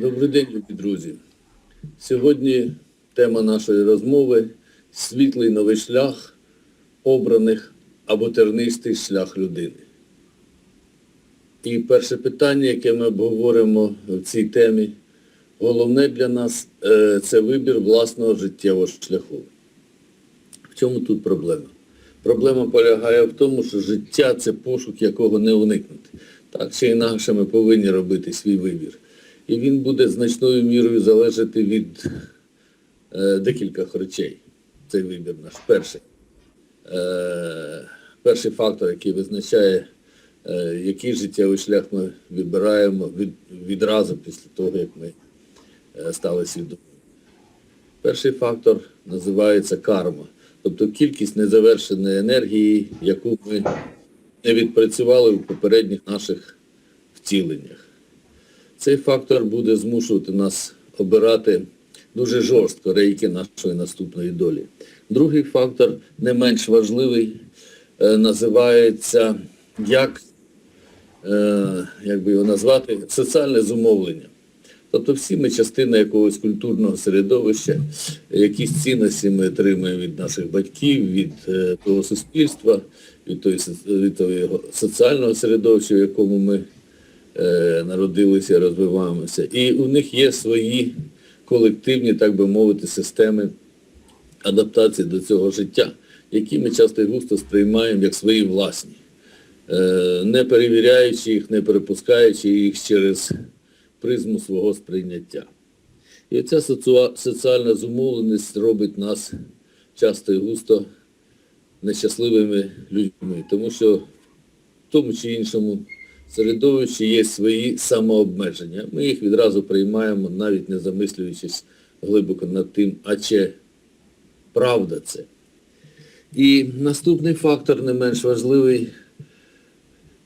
Добрий день, любі друзі. Сьогодні тема нашої розмови світлий новий шлях обраних або тернистий шлях людини. І перше питання, яке ми обговоримо в цій темі, головне для нас е, це вибір власного життєвого шляху. В чому тут проблема? Проблема полягає в тому, що життя це пошук, якого не уникнути. Так чи інакше ми повинні робити свій вибір. І він буде значною мірою залежати від е, декількох речей. Цей вибір наш. Перший. Е, перший фактор, який визначає, е, який життєвий шлях ми вибираємо від, відразу після того, як ми е, стали свідомими. Перший фактор називається карма, тобто кількість незавершеної енергії, яку ми не відпрацювали в попередніх наших втіленнях. Цей фактор буде змушувати нас обирати дуже жорстко рейки нашої наступної долі. Другий фактор, не менш важливий, е, називається як, е, як би його назвати, соціальне зумовлення. Тобто всі ми частина якогось культурного середовища, якісь цінності ми отримуємо від наших батьків, від е, того суспільства, від, того соціального середовища, в якому ми народилися, розвиваємося. І у них є свої колективні, так би мовити, системи адаптації до цього життя, які ми часто і густо сприймаємо як свої власні, Е, не перевіряючи їх, не перепускаючи їх через призму свого сприйняття. І ця соціальна зумовленість робить нас часто і густо нещасливими людьми, тому що в тому чи іншому середовищі є свої самообмеження. Ми їх відразу приймаємо, навіть не замислюючись глибоко над тим, а чи правда це. І наступний фактор, не менш важливий,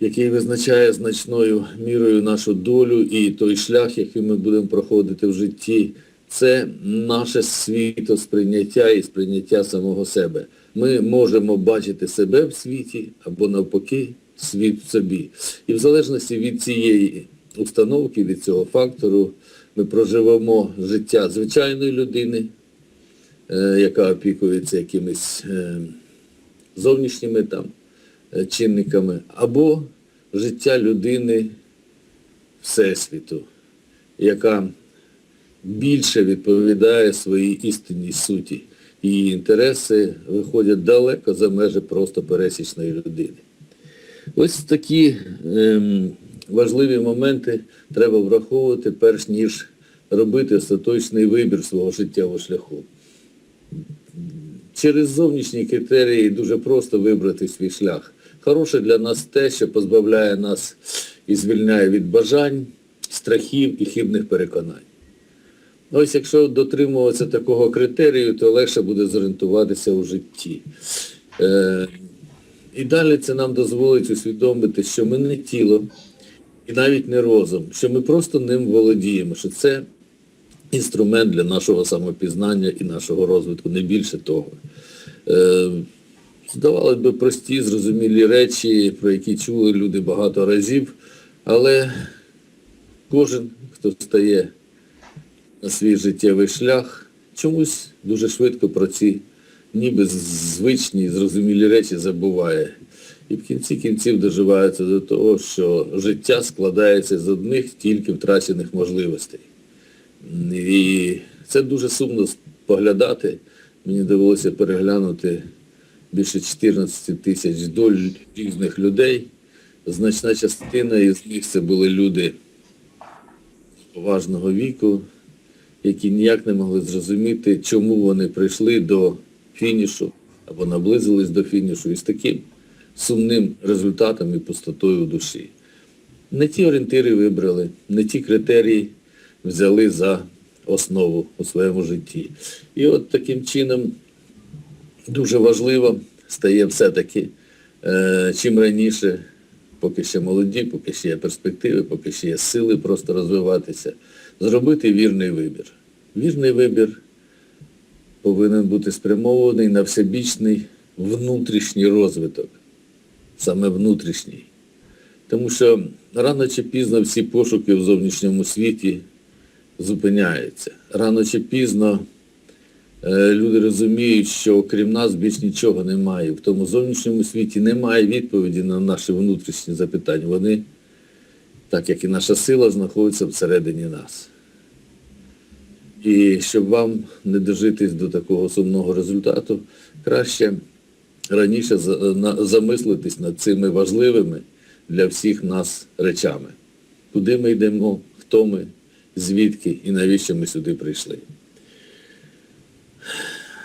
який визначає значною мірою нашу долю і той шлях, який ми будемо проходити в житті, це наше світосприйняття і сприйняття самого себе. Ми можемо бачити себе в світі або навпаки світ собі. І в залежності від цієї установки, від цього фактору, ми проживемо життя звичайної людини, е, яка опікується якимись е, зовнішніми там е, чинниками, або життя людини Всесвіту, яка більше відповідає своїй істинній суті. Її інтереси виходять далеко за межі просто пересічної людини. Ось такі ем, важливі моменти треба враховувати, перш ніж робити остаточний вибір свого життєвого шляху. Через зовнішні критерії дуже просто вибрати свій шлях. Хороше для нас те, що позбавляє нас і звільняє від бажань, страхів і хибних переконань. Ось якщо дотримуватися такого критерію, то легше буде зорієнтуватися у житті. І далі це нам дозволить усвідомити, що ми не тіло і навіть не розум, що ми просто ним володіємо, що це інструмент для нашого самопізнання і нашого розвитку, не більше того. Е, здавалось би, прості, зрозумілі речі, про які чули люди багато разів, але кожен, хто стає на свій життєвий шлях, чомусь дуже швидко про ці ніби звичні, зрозумілі речі забуває. І в кінці кінців доживається до того, що життя складається з одних тільки втрачених можливостей. І це дуже сумно споглядати. Мені довелося переглянути більше 14 тисяч доль різних людей. Значна частина із них це були люди поважного віку, які ніяк не могли зрозуміти, чому вони прийшли до фінішу або наблизились до фінішу із таким сумним результатом і пустотою в душі. Не ті орієнтири вибрали, не ті критерії взяли за основу у своєму житті. І от таким чином дуже важливо стає все-таки, е, чим раніше, поки ще молоді, поки ще є перспективи, поки ще є сили просто розвиватися, зробити вірний вибір. Вірний вибір повинен бути спрямований на всебічний внутрішній розвиток, саме внутрішній. Тому що рано чи пізно всі пошуки в зовнішньому світі зупиняється. Рано чи пізно е, люди розуміють, що крім нас більш нічого немає. В тому зовнішньому світі немає відповіді на наші внутрішні запитання. Вони, так як і наша сила, знаходяться всередині нас. І щоб вам не дожитись до такого сумного результату, краще раніше замислитись над цими важливими для всіх нас речами. Куди ми йдемо, хто ми, звідки і навіщо ми сюди прийшли.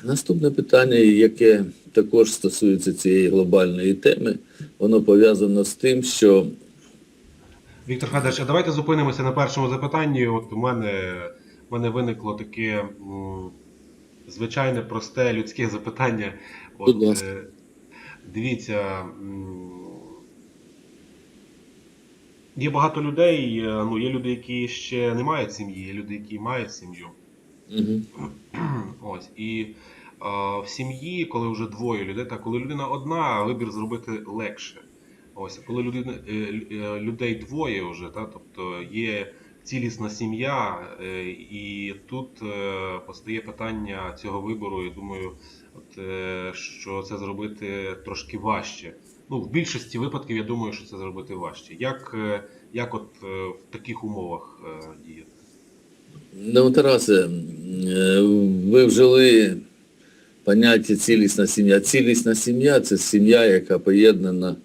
Наступне питання, яке також стосується цієї глобальної теми, воно пов'язано з тим, що Віктор Федорович, а давайте зупинимося на першому запитанні. От у мене, у мене виникло таке звичайне, просте людське запитання. От, е, дивіться, є багато людей, е, ну, є люди, які ще не мають сім'ї, є люди, які мають сім'ю. Мгм. Ось і е, в сім'ї, коли вже двоє людей, так коли людина одна, вибір зробити легше. Ось, коли людина, е, людей двоє вже, та, тобто є цілісна сім'я, е, і тут е, постає питання цього вибору. Я думаю, от, е, що це зробити трошки важче. Ну, в більшості випадків я думаю, що це зробити важче. Як, як от в таких умовах діяти? Ну, Тарасе, ви вжили поняття цілісна сім'я. Цілісна сім'я це сім'я, яка поєднана,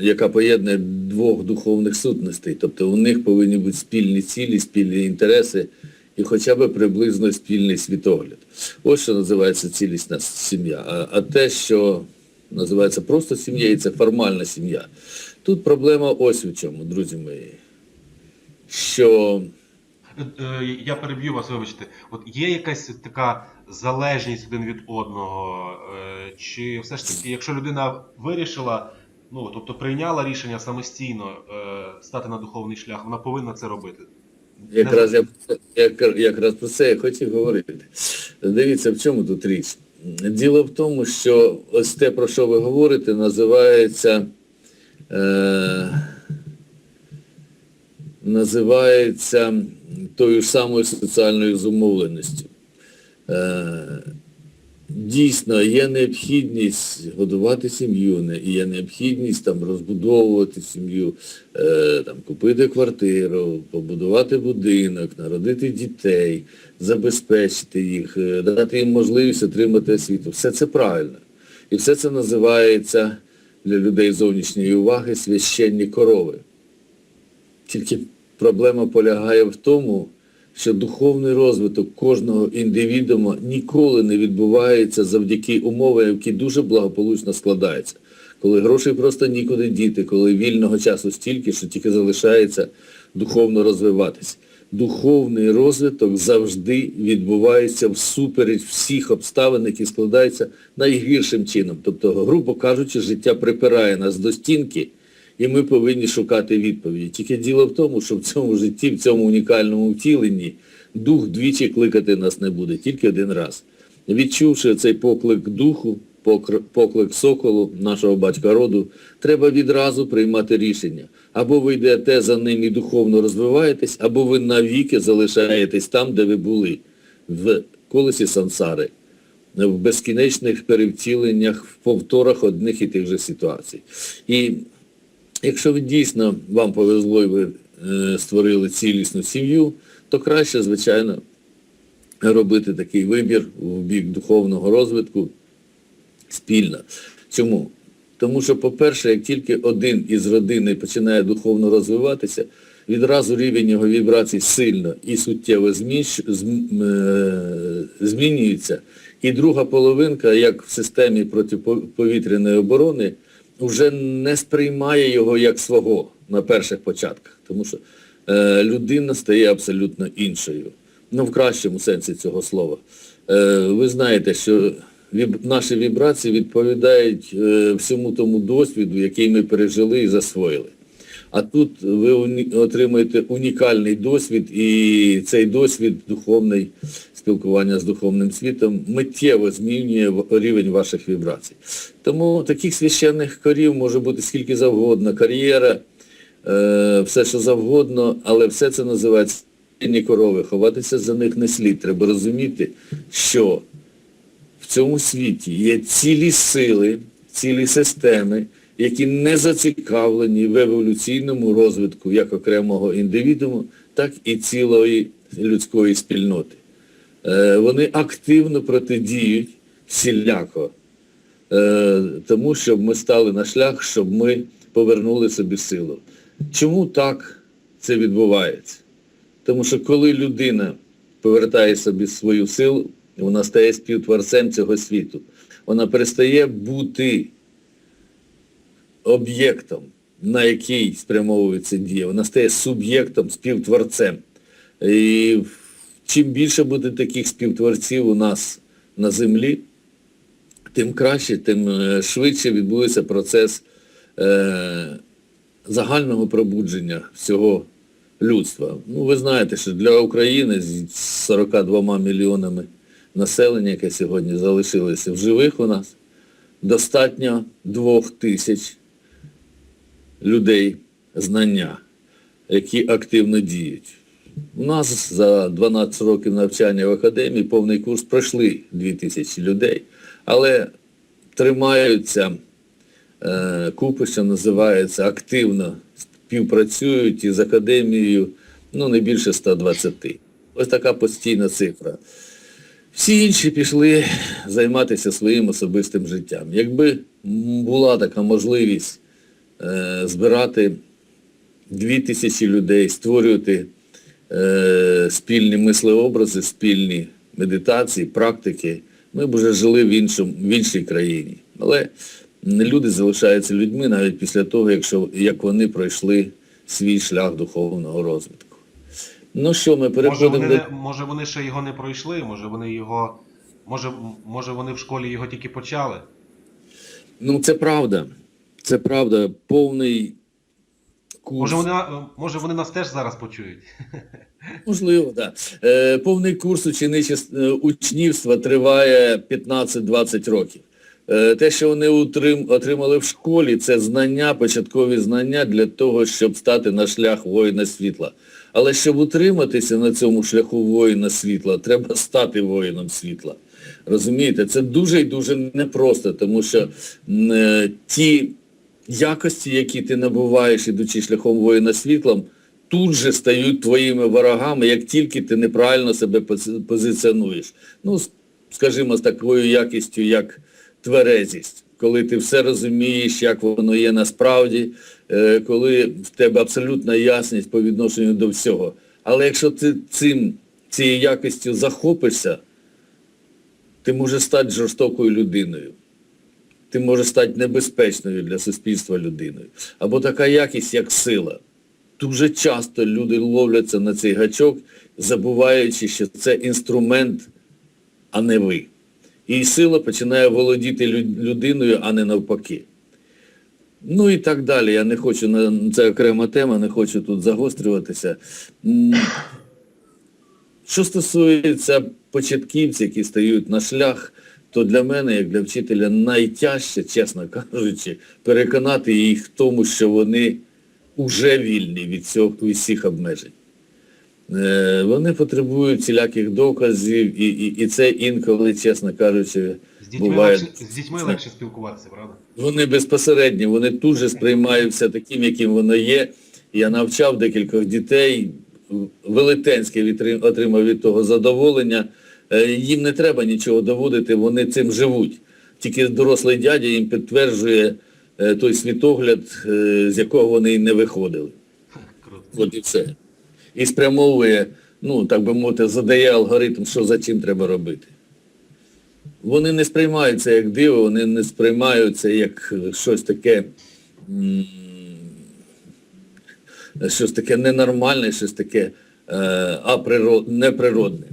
яка поєднує двох духовних сутностей. Тобто у них повинні бути спільні цілі, спільні інтереси і хоча б приблизно спільний світогляд. Ось що називається цілісна сім'я. А, а те, що називається просто сім'я, і це формальна сім'я. Тут проблема ось у чому, друзі мої. Що Е, е, Я переб'ю вас, вибачте. От є якась така залежність один від одного, е, чи все ж таки, якщо людина вирішила, ну тобто прийняла рішення самостійно е, стати на духовний шлях, вона повинна це робити. Якраз я як, якраз про це я хотів говорити. Дивіться, в чому тут річ. Діло в тому, що ось те, про що ви говорите, називається, е, називається тою ж самою соціальною зумовленістю. Е, Дійсно, є необхідність годувати сім'ю, є необхідність там розбудовувати сім'ю, е, там, купити квартиру, побудувати будинок, народити дітей, забезпечити їх, е, дати їм можливість отримати освіту. Все це правильно. І все це називається для людей зовнішньої уваги священні корови. Тільки проблема полягає в тому, що духовний розвиток кожного індивідуума ніколи не відбувається завдяки умовам, які дуже благополучно складаються. Коли грошей просто нікуди діти, коли вільного часу стільки, що тільки залишається духовно розвиватись. Духовний розвиток завжди відбувається всупереч всіх обставин, які складаються найгіршим чином. Тобто, грубо кажучи, життя припирає нас до стінки, і ми повинні шукати відповіді. Тільки діло в тому, що в цьому житті, в цьому унікальному втіленні, дух двічі кликати нас не буде, тільки один раз. Відчувши цей поклик духу, поклик соколу, нашого батька роду, треба відразу приймати рішення. Або ви йдете за ним і духовно розвиваєтесь, або ви навіки залишаєтесь там, де ви були, в колесі сансари в безкінечних перевтіленнях, в повторах одних і тих же ситуацій. І якщо ви дійсно вам повезло і ви е, створили цілісну сім'ю, то краще, звичайно, робити такий вибір в бік духовного розвитку спільно. Чому? Тому що, по-перше, як тільки один із родини починає духовно розвиватися, відразу рівень його вібрацій сильно і суттєво е, змінюється. І друга половинка, як в системі протиповітряної оборони, вже не сприймає його як свого на перших початках. Тому що е, людина стає абсолютно іншою. Ну, в кращому сенсі цього слова. Е, ви знаєте, що віб- наші вібрації відповідають е, всьому тому досвіду, який ми пережили і засвоїли. А тут ви уні- отримуєте унікальний досвід, і цей досвід духовний спілкування з духовним світом миттєво змінює рівень ваших вібрацій. Тому таких священних корів може бути скільки завгодно, кар'єра, е, все що завгодно, але все це називається корови, ховатися за них не слід. Треба розуміти, що в цьому світі є цілі сили, цілі системи, які не зацікавлені в еволюційному розвитку як окремого індивідуму, так і цілої людської спільноти. Е, Вони активно протидіють всіляко е, тому, щоб ми стали на шлях, щоб ми повернули собі силу. Чому так це відбувається? Тому що коли людина повертає собі свою силу, вона стає співтворцем цього світу. Вона перестає бути об'єктом, на який спрямовується дія. Вона стає суб'єктом, співтворцем. І чим більше буде таких співтворців у нас на землі, тим краще, тим е, швидше відбудеться процес е, загального пробудження всього людства. Ну, ви знаєте, що для України з 42 мільйонами населення, яке сьогодні залишилося в живих у нас, достатньо двох тисяч людей знання, які активно діють. У нас за 12 років навчання в академії повний курс пройшли 2000 людей, але тримаються е, купи, що називається, активно співпрацюють із академією ну, не більше 120. Ось така постійна цифра. Всі інші пішли займатися своїм особистим життям. Якби була така можливість е, збирати дві тисячі людей, створювати е, спільні мислеобрази, спільні медитації, практики, ми б вже жили в, іншому, в іншій країні. Але люди залишаються людьми навіть після того, якщо, як вони пройшли свій шлях духовного розвитку. Ну що, ми Може вони, до... може вони ще його не пройшли, може вони його. Може, може вони в школі його тільки почали. Ну, це правда. Це правда. Повний курс. Може вони, може вони нас теж зараз почують. Можливо, так. Да. Е, повний курс е, учнівства триває 15-20 років. Е, те, що вони утрим, отримали в школі, це знання, початкові знання для того, щоб стати на шлях воїна світла. Але щоб утриматися на цьому шляху воїна світла, треба стати воїном світла. Розумієте, це дуже і дуже непросто, тому що е, ті якості, які ти набуваєш, ідучи шляхом воїна світлом, тут же стають твоїми ворогами, як тільки ти неправильно себе позиціонуєш. Ну, скажімо, з такою якістю, як тверезість, коли ти все розумієш, як воно є насправді, е, коли в тебе абсолютна ясність по відношенню до всього. Але якщо ти цим, цією якістю захопишся, ти можеш стати жорстокою людиною ти можеш стати небезпечною для суспільства людиною. Або така якість, як сила. Дуже часто люди ловляться на цей гачок, забуваючи, що це інструмент, а не ви. І сила починає володіти людиною, а не навпаки. Ну і так далі. Я не хочу, це окрема тема, не хочу тут загострюватися. Що стосується початківців, які стають на шлях, то для мене, як для вчителя, найтяжче, чесно кажучи, переконати їх в тому, що вони вже вільні від, цього, від всіх обмежень. Е, вони потребують всіляких доказів, і, і, і це інколи, чесно кажучи, З дітьми, буває. легше, з дітьми легше спілкуватися, правда? Вони безпосередньо, вони тут же сприймаються таким, яким воно є. Я навчав декількох дітей, велетенське отримав від того задоволення. Е, Їм не треба нічого доводити, вони цим живуть. Тільки дорослий дядя їм підтверджує е, той світогляд, е, з якого вони не виходили. От і все. І спрямовує, ну, так би мовити, задає алгоритм, що за чим треба робити. Вони не сприймаються як диво, вони не сприймаються як щось таке, щось таке ненормальне, щось таке априрод, неприродне.